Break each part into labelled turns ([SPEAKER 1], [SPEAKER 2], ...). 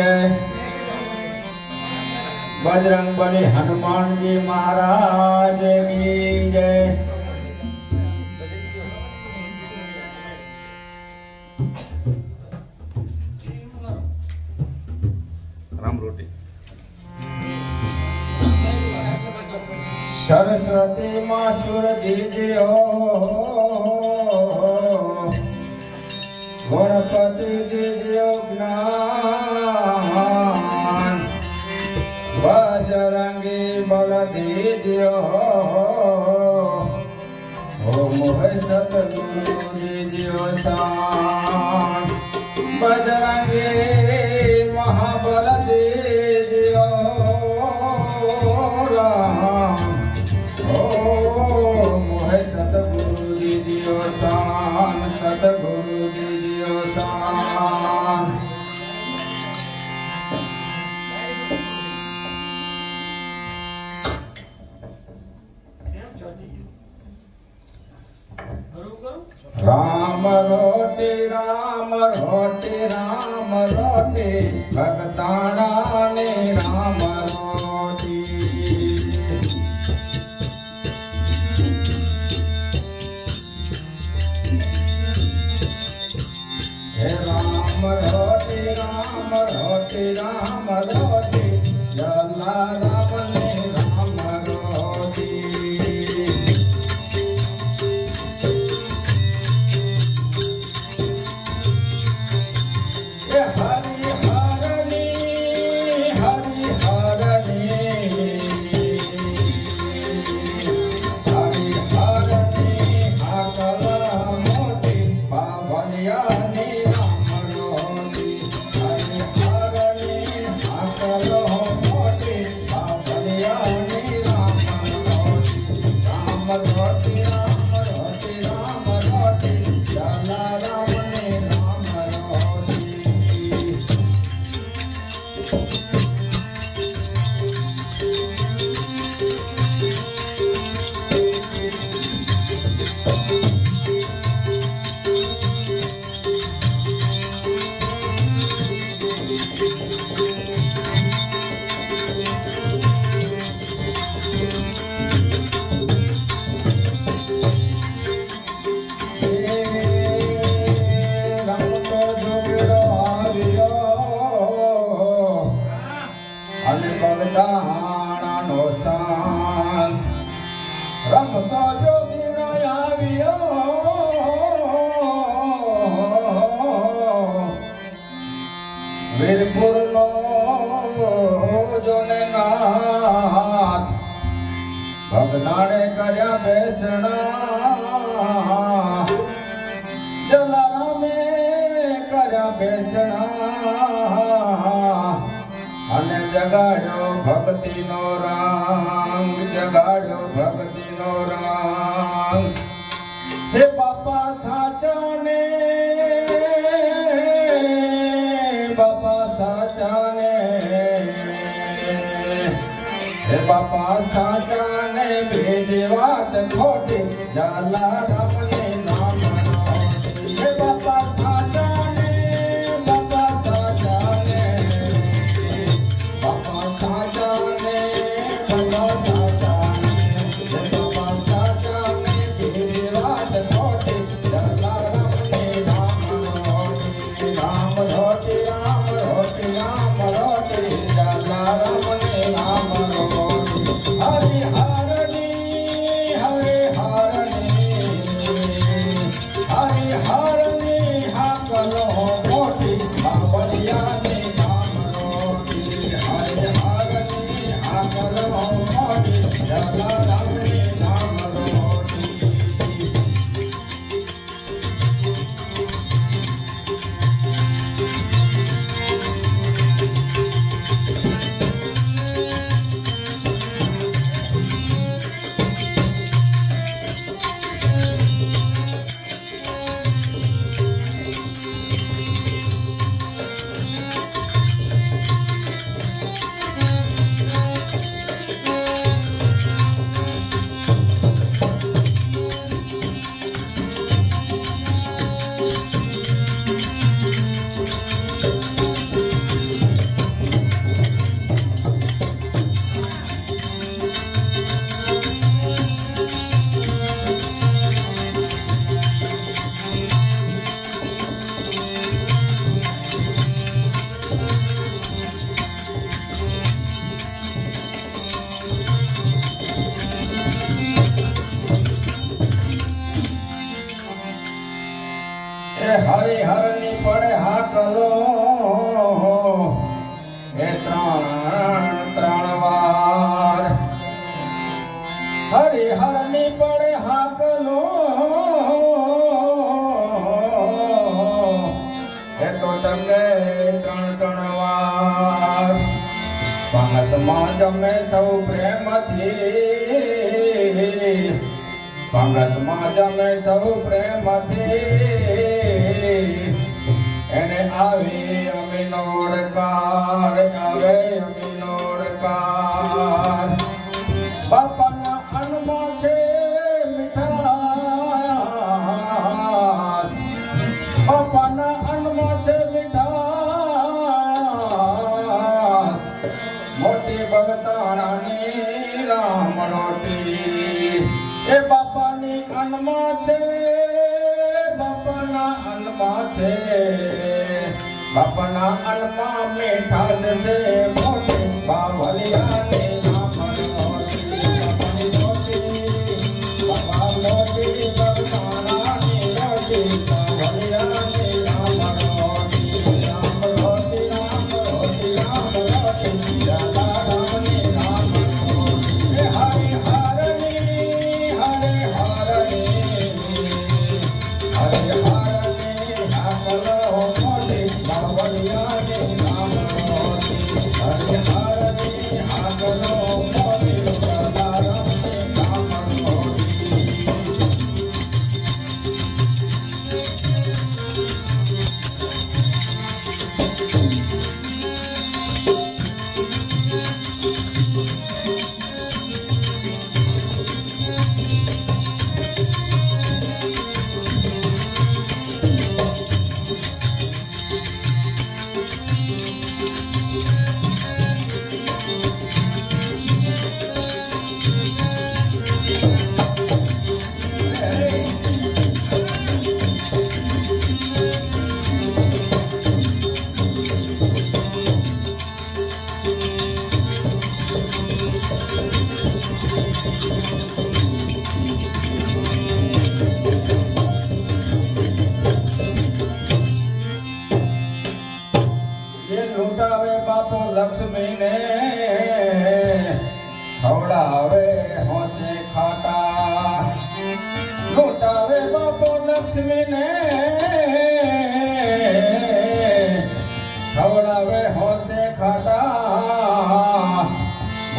[SPEAKER 1] જય બજરંગ બલી હનુમાનજી મહારાજ કી જય.
[SPEAKER 2] રામ રોટી
[SPEAKER 1] સરસ્વતી માં સુર દીદી ગણપતિ દીદી બજરંગી બલ દીદ્યો હો મોહ સતગુરુ દીદ્યો સા Ram rote Ram rote Ram rote. ભગતાણા ને રામ નાણે કર્યા બેસણા. જલારામે કર્યા બેસણા. અને જગાડ્યો ભક્તિ હરની પડે હાકલો. એ તો ત્રણ ત્રણ વાર. ભગતમાં જમે સૌ પ્રેમથી. ભગતમાં જમે સૌ પ્રેમથી. આવી બાપાના અન્નમાં અન્નમાં મીઠાશ છે મોટી બાવલિયાની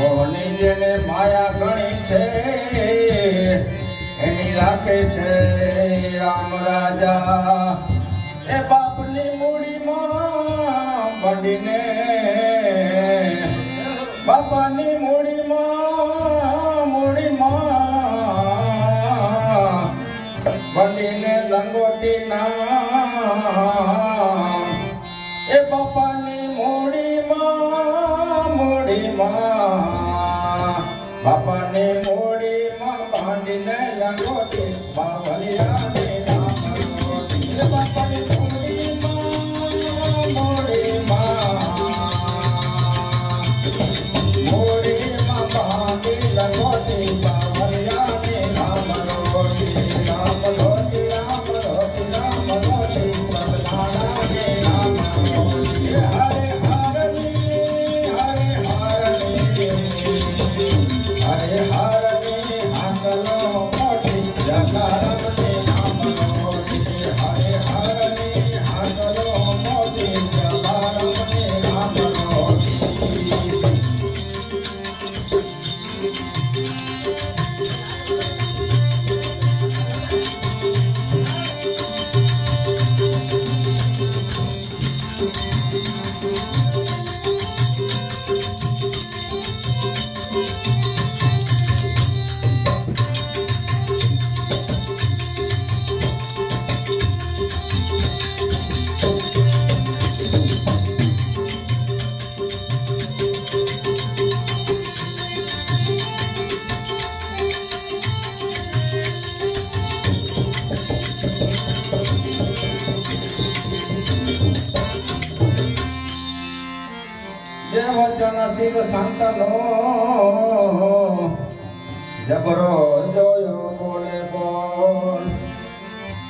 [SPEAKER 1] મોહની જેને માયા ઘણી છે, એની રાખે છે રામ રાજા. એ બાપની મૂડીમાં બંડીને બાપાની મૂડીમાં મૂડીમાં બંડીને લંગોટી ના. એ બાપાની બાપાની મૂડીમાં બાંધીને લંગોટી તનો જબરો જોયો બોલે બોલ.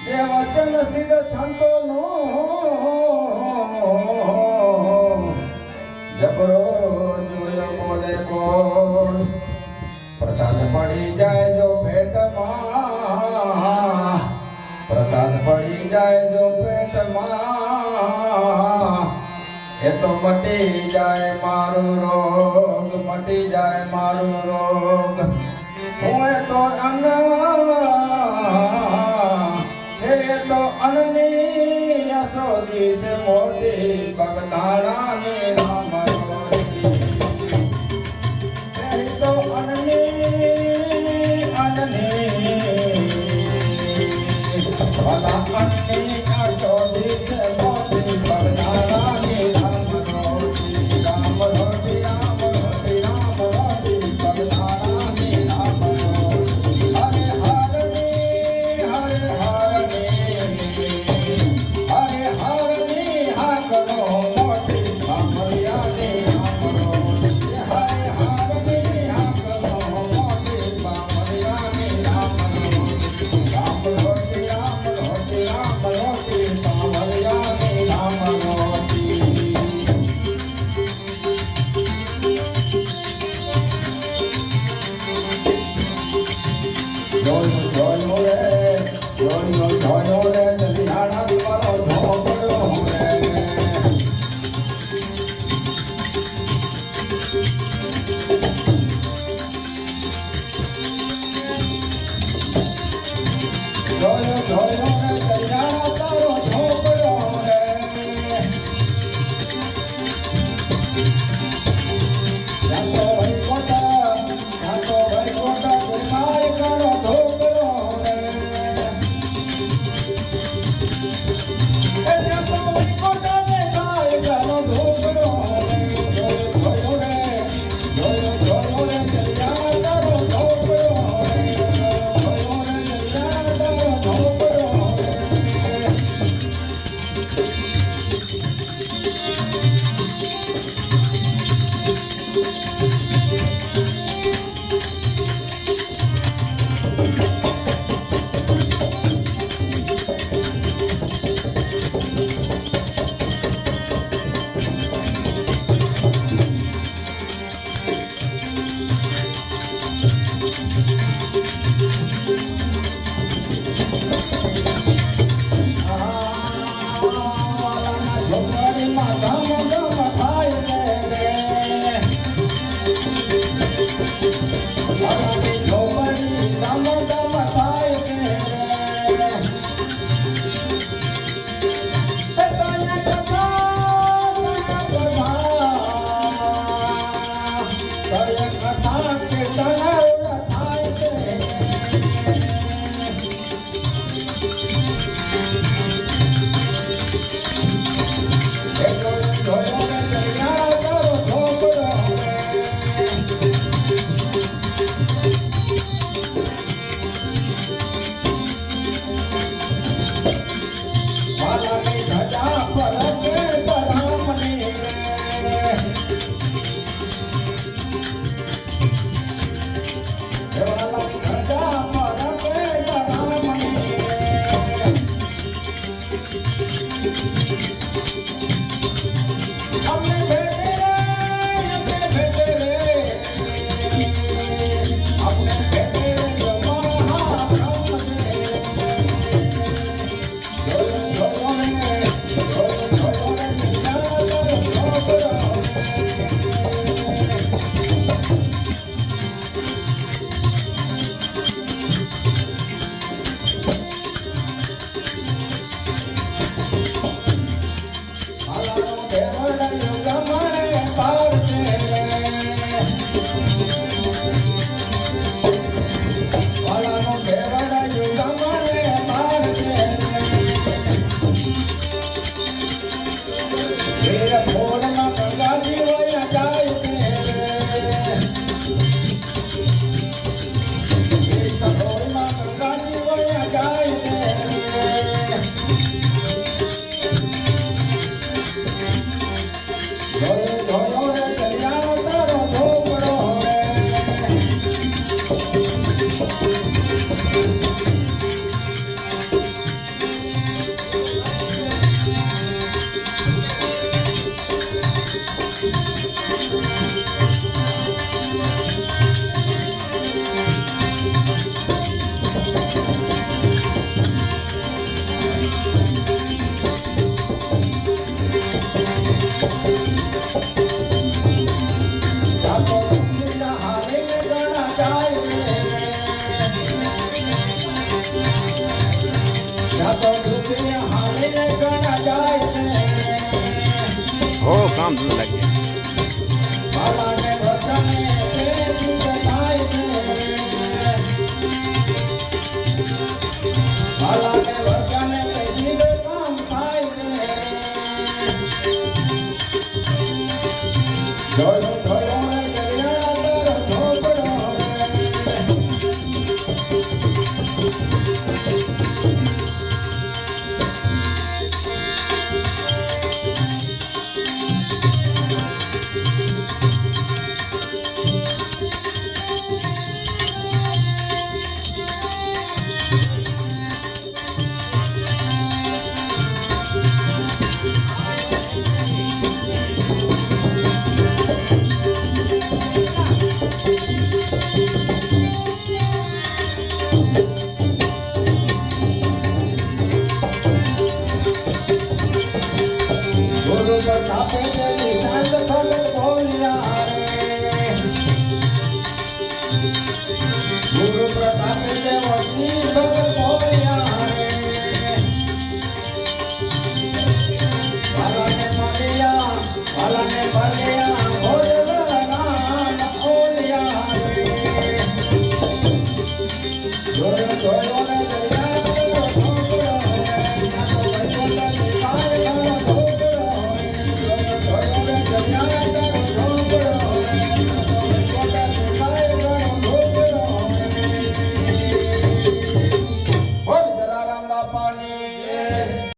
[SPEAKER 1] જે વચન સિદ્ધ સંતો નો જબરો જોયો બોલે બોલ. પ્રસાદ પડી જાય જો ભેટ પેટમાં પ્રસાદ પડી જાય જો પેટમાં એ તો મટી જાય મારું રોગ મટી જાય મારો રોગ. હું તો અન્ન એ તો અન્નની યશોદી છે મોટી બગદાણા રામ તો અન્નની